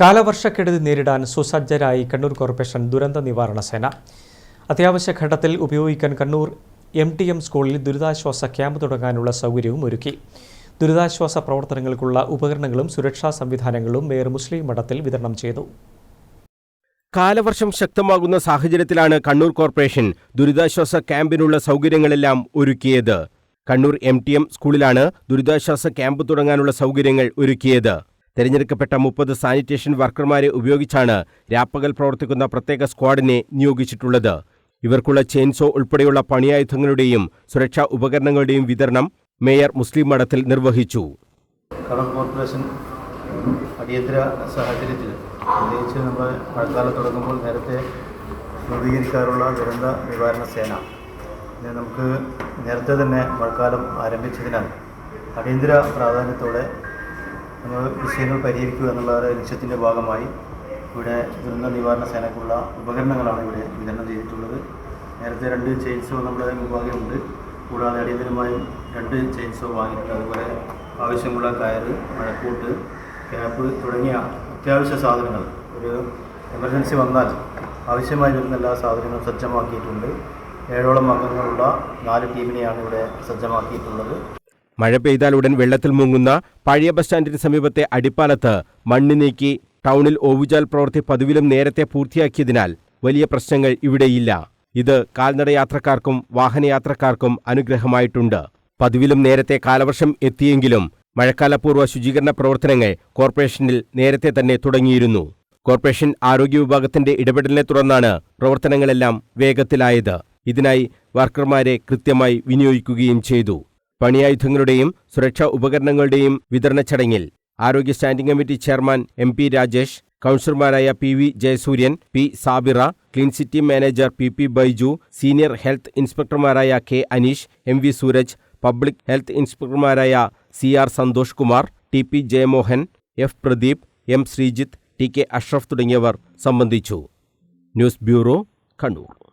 കാലവർഷക്കെടുതി നേരിടാൻ സുസജ്ജരായി കണ്ണൂർ കോർപ്പറേഷൻ ദുരന്ത നിവാരണ സേന. അത്യാവശ്യ ഘട്ടത്തിൽ ഉപയോഗിക്കാൻ കണ്ണൂർ എം ടി എം സ്കൂളിൽ ദുരിതാശ്വാസ ക്യാമ്പ് തുടങ്ങാനുള്ള സൗകര്യവും ഒരുക്കി. ദുരിതാശ്വാസ പ്രവർത്തനങ്ങൾക്കുള്ള ഉപകരണങ്ങളും സുരക്ഷാ സംവിധാനങ്ങളും മേയർ മുസ്ലിം മഠത്തിൽ വിതരണം ചെയ്തു. കാലവർഷം ശക്തമാകുന്ന സാഹചര്യത്തിലാണ് കണ്ണൂർ കോർപ്പറേഷൻ ദുരിതാശ്വാസ ക്യാമ്പിനുള്ള സൗകര്യങ്ങളെല്ലാം ഒരുക്കിയത്. കണ്ണൂർ എം ടി എം സ്കൂളിലാണ് ദുരിതാശ്വാസ ക്യാമ്പ് തുടങ്ങാനുള്ള സൗകര്യങ്ങൾ ഒരുക്കിയത്. തെരഞ്ഞെടുക്കപ്പെട്ട മുപ്പത് സാനിറ്റേഷൻ വർക്കർമാരെ ഉപയോഗിച്ചാണ് രാപ്പകൽ പ്രവർത്തിക്കുന്ന പ്രത്യേക സ്ക്വാഡിനെ നിയോഗിച്ചിട്ടുള്ളത്. ഇവർക്കുള്ള ചെയിൻസോ ഉൾപ്പെടെയുള്ള പണിയായുധങ്ങളുടെയും സുരക്ഷാ ഉപകരണങ്ങളുടെയും വിതരണം മേയർ മുസ്ലിം മഠത്തിൽ നിർവഹിച്ചു. കോർപ്പറേഷൻ അടിയന്തര സാഹചര്യത്തിൽ പ്രത്യേകിച്ച് നമ്മൾ മഴക്കാലം തുടങ്ങുമ്പോൾ നേരത്തെ രൂപീകരിക്കാറുള്ള ദുരന്ത നിവാരണ സേന. നമുക്ക് നേരത്തെ തന്നെ മഴക്കാലം ആരംഭിച്ചതിനാൽ അടിയന്തര പ്രാധാന്യത്തോടെ വിഷയങ്ങൾ പരിഹരിക്കുക എന്നുള്ള ലക്ഷ്യത്തിന്റെ ഭാഗമായി ഇവിടെ ദുരന്ത നിവാരണ സേനക്കുള്ള ഉപകരണങ്ങളാണ് ഇവിടെ വിതരണം ചെയ്തിട്ടുള്ളത്. നേരത്തെ രണ്ട് ചെയിൻസോ നമ്മുടെ ഉണ്ട്. കൂടാതെ അടിയന്തരമായും രണ്ട് ചെയിൻസോ വാങ്ങിയിട്ടുണ്ട്. അതുപോലെ ആവശ്യമുള്ള കയറ് മഴക്കൂട്ട് ക്യാപ്പ് തുടങ്ങിയ അത്യാവശ്യ സാധനങ്ങൾ. ഒരു എമർജൻസി വന്നാൽ ആവശ്യമായി വരുന്ന എല്ലാ സാധനങ്ങളും സജ്ജമാക്കിയിട്ടുണ്ട്. ഏഴോളം അംഗങ്ങളുള്ള നാല് ടീമിനെയാണ് ഇവിടെ സജ്ജമാക്കിയിട്ടുള്ളത്. മഴ പെയ്താൽ ഉടൻ വെള്ളത്തിൽ മുങ്ങുന്ന പഴയ ബസ് സ്റ്റാൻഡിന് സമീപത്തെ അടിപ്പാലത്ത് മണ്ണ് നീക്കി ടൗണിൽ ഓവുചാൽ പ്രവൃത്തി പതിവിലും നേരത്തെ പൂർത്തിയാക്കിയതിനാൽ വലിയ പ്രശ്നങ്ങൾ ഇവിടെയില്ല. ഇത് കാൽനട യാത്രക്കാർക്കും വാഹനയാത്രക്കാർക്കും അനുഗ്രഹമായിട്ടുണ്ട്. പതിവിലും നേരത്തെ കാലവർഷം എത്തിയെങ്കിലും മഴക്കാലപൂർവ ശുചീകരണ പ്രവർത്തനങ്ങൾ കോർപ്പറേഷനിൽ നേരത്തെ തന്നെ തുടങ്ങിയിരുന്നു. കോർപ്പറേഷൻ ആരോഗ്യ വിഭാഗത്തിന്റെ ഇടപെടലിനെ തുടർന്നാണ് പ്രവർത്തനങ്ങളെല്ലാം വേഗത്തിലായത്. ഇതിനായി വർക്കർമാരെ കൃത്യമായി വിനിയോഗിക്കുകയും ചെയ്തു. പണിയായുധങ്ങളുടെയും സുരക്ഷാ ഉപകരണങ്ങളുടെയും വിതരണ ചടങ്ങിൽ ആരോഗ്യ standing committee chairman M P Rajesh കൗൺസിലർമാരായ P V Jayasuryan P Sabira clean city manager P P Baiju senior health ഇൻസ്പെക്ടർമാരായ K Aneesh M V Sooraj public health ഇൻസ്പെക്ടർമാരായ C R Santhosh Kumar T P Jayamohan F Pradeep M Sreejith T K Ashraf തുടങ്ങിയവർ സംബന്ധിച്ചു. News bureau Kannur.